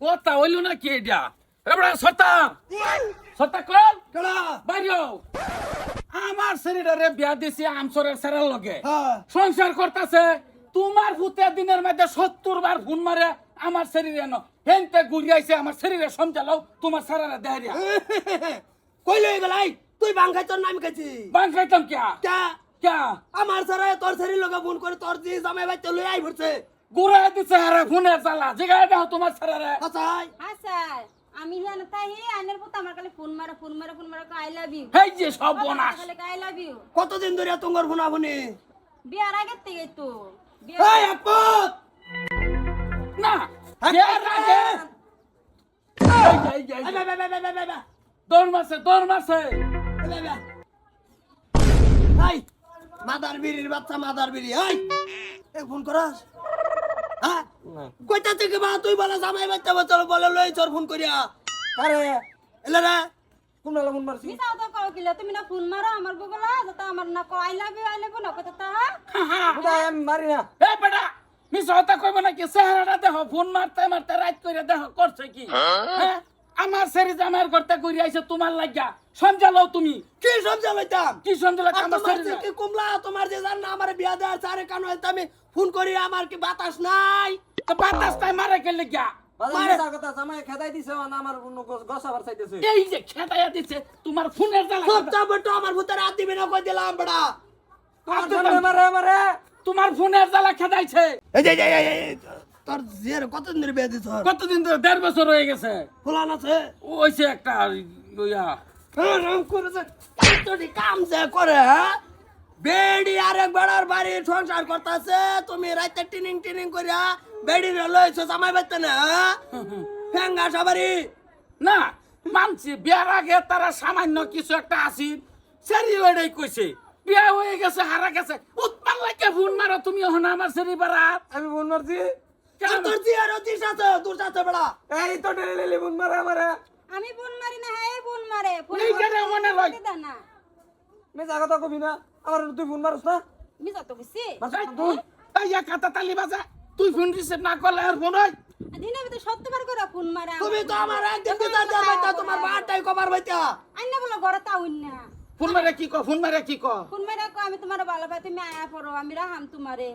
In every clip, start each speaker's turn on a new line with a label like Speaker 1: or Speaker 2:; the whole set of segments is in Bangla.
Speaker 1: কথা হইল না কি এটা এবড়া সতা সতা কর
Speaker 2: কেডা?
Speaker 1: বাইরে আমার শরীরে বিয়া দিছি আমসরের সেরার লগে।
Speaker 2: হ্যাঁ।
Speaker 1: সংসার করতেছে। তোমার ভূতে দিনের মধ্যে সত্তর বার ফোন মারে আমার শরীরে ন হেনতে ঘুরিয়াইছে আমার শরীরে সমঝালাও তোমার সারারা দেহরিয়া
Speaker 2: কইলে গেলাই তুই বাং খাইছ না আমি খাইছি
Speaker 1: বাং খাইতাম কিয়া?
Speaker 2: কে আমার সারা তোর শরীর লোকে ফোন করে তোর জি জামাই বাচ্চা লই আই পড়ছে
Speaker 1: গুড়া দিছে হারে ফোনের জ্বালা। জিগাই দাও তোমার সারারে
Speaker 2: হাসাই।
Speaker 3: স্যার আমি জানো তাই হে আইনের পুত আমার খালি ফোন মারে ফোন মারে ফোন মারে আই লাভ ইউ
Speaker 1: হেই যে সব বনাস
Speaker 3: আই লাভ ইউ
Speaker 2: কতদিন ধরে তোমার ফোনা ফোনি
Speaker 3: বিয়ার আগে থেকে তো।
Speaker 2: এই আপত
Speaker 1: না বিয়ার আগে। এই এই এই
Speaker 2: এই
Speaker 1: দৌড় মারছে দৌড়
Speaker 2: এই এই মাদার বিড়ির বাচ্চা মাদার বিড়ি এই এই ফোন করাস? কইতা থেকে বা তুই বলে জামাই বাচ্চা বাচ্চা বলে লই চোর ফোন করিয়া।
Speaker 4: আরে।
Speaker 2: এলে রে।
Speaker 4: কোন আলো ফোন মারছি।
Speaker 3: মিসাও তো কও কিলা তুমি না ফোন মারো আমার বগলা তো আমার না কো I love you I love you না কত তা?
Speaker 4: হ্যাঁ আমি মারি না।
Speaker 1: এ বেটা মিছা হতা কইব নাকি? চেহারাটা দেখো ফোন মারতে মারতে রাত কইরা দেখো করছে কি? হ্যাঁ? আমার সেরি জামাইয়ের করতে করি আইছে তোমার লাগিয়া। সমঝালো তুমি।
Speaker 2: কি সমঝা লইতাম
Speaker 1: কি সমঝালো আমার সেরি
Speaker 2: কি কুমলা তোমার যে জান না আমার বিয়া দেওয়ার চারে কান হইতে আমি? ফোন করি আমার কি বাতাস নাই?
Speaker 1: তো বাতাস তাই মারে কে লাগিয়া?
Speaker 4: বাজার মিশা কথা জামাই খেদাই দিছে না আমার কোনো গসা বার চাইতেছে।
Speaker 1: এই যে খেতাইয়া দিছে তোমার ফোনের জ্বালা
Speaker 2: সবটা বটো আমার ভূতের হাত দিবি না কই দিলাম বড়া
Speaker 4: তোমার মারে মারে
Speaker 1: ফোনের জ্বালা খেদাইছে।
Speaker 2: এই যে। তোর জিয়ার কতদিন ধরে বিয়া দিছ
Speaker 1: কতদিন ধরে? দেড় বছর হয়ে গেছে।
Speaker 2: ফুলান আছে?
Speaker 1: ওইছে একটা ইয়া।
Speaker 2: হ্যাঁ, রাম করেছে। কাম যে করে হ্যাঁ? বেড়ি আরেক বেড়ার বাড়ি সংসার করতেছে তুমি রাতে টিনিং টিনিং করিয়া বেড়ি লইছো জামাই বাইতে না হ্যাঁ? ফেঙ্গা সবারই
Speaker 1: না মানছি বিয়ার আগে তারা সামান্য কিছু একটা আসিল। সেরি ওইটাই কইছে বিয়া হয়ে গেছে হারা গেছে। উৎপাল লাগে ফোন মারো তুমি এখন আমার সেরি বাড়া
Speaker 4: আমি ফোন মারছি।
Speaker 2: তোর জিয়ার দিস আছে দূর আছে বেড়া।
Speaker 4: এই তো টেনে লেলি ফোন মারে আমারে।
Speaker 3: আমি ফোন মারি না হ্যাঁ ফোন মারে।
Speaker 1: এই জানে মনে লয়।
Speaker 3: না।
Speaker 4: মিশা কথা কবি না আমার তুই ফোন মারছ না।
Speaker 3: মিসাও তো
Speaker 4: তুই
Speaker 1: তালি বাজা তুই ফোন রিসিভ না করলে আর ফোন হয়।
Speaker 3: দিনে ভিতরে সত্যবার করে ফোন মারে
Speaker 2: তুমি তো আমার একদিন দেওয়া বাইতা তোমার বারটাই কবার বাইতা
Speaker 3: আইনা বলে ঘরে তা হইন না।
Speaker 1: ফোন মারে কি ক ফোন মারে কি ক
Speaker 3: ফোন মারে কো আমি তোমার ভালো পাই তুমি আয়া পড়ো আমি রাহাম তোমারে।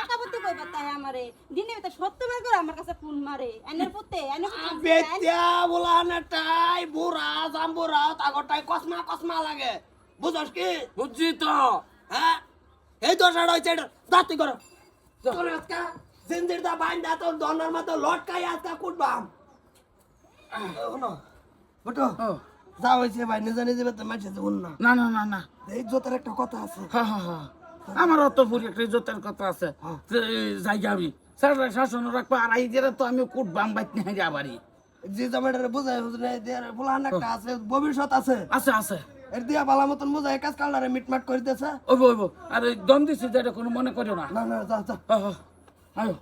Speaker 3: একা বুদ্ধি কইবা তাই আমারে? দিনে ভিতরে সত্যবার করে আমার কাছে ফোন মারে। আইনের পুতে পুতে
Speaker 2: বেত্যা বুলানেটাই বুড়া জাম্বুরা তাগরটাই কসমা কসমা লাগে। বুঝস কি?
Speaker 1: বুঝছি তো।
Speaker 2: হ্যাঁ? এই দশাটা এটা দাঁতি করো। তোর আজকা জিন্দির দা বাইন্দা তোর দনের মতো লটকাই আজকা কুটবাম। বটো।
Speaker 1: ও,
Speaker 2: যা হয়েছে ভাই নিজে নিজে বেতে মাঝে যাবুন না।
Speaker 1: না না না না।
Speaker 2: এই জোতের একটা কথা আছে।
Speaker 1: হা হা হা। আমার অত পুরি একটা ইজ্জতের কথা আছে। যে, যাই যাবি। স্যার শাসন রাখব। আর এই যে তো আমি কুট বাম বাইত নিয়ে যাবারি
Speaker 2: যে জামাইটারে বুঝাই হুজরে ফুলান একটা আছে ভবিষ্যৎ আছে।
Speaker 1: আছে আছে।
Speaker 2: এর দিয়া বালা মতন বুঝাই কাজ কালনারে মিটমাট করে দিতেছে
Speaker 1: ওইব ওইব। আর দম দিছি যেটা কোনো মনে করিও না।
Speaker 2: না না যা যা।
Speaker 1: হা, হা, আয়ো।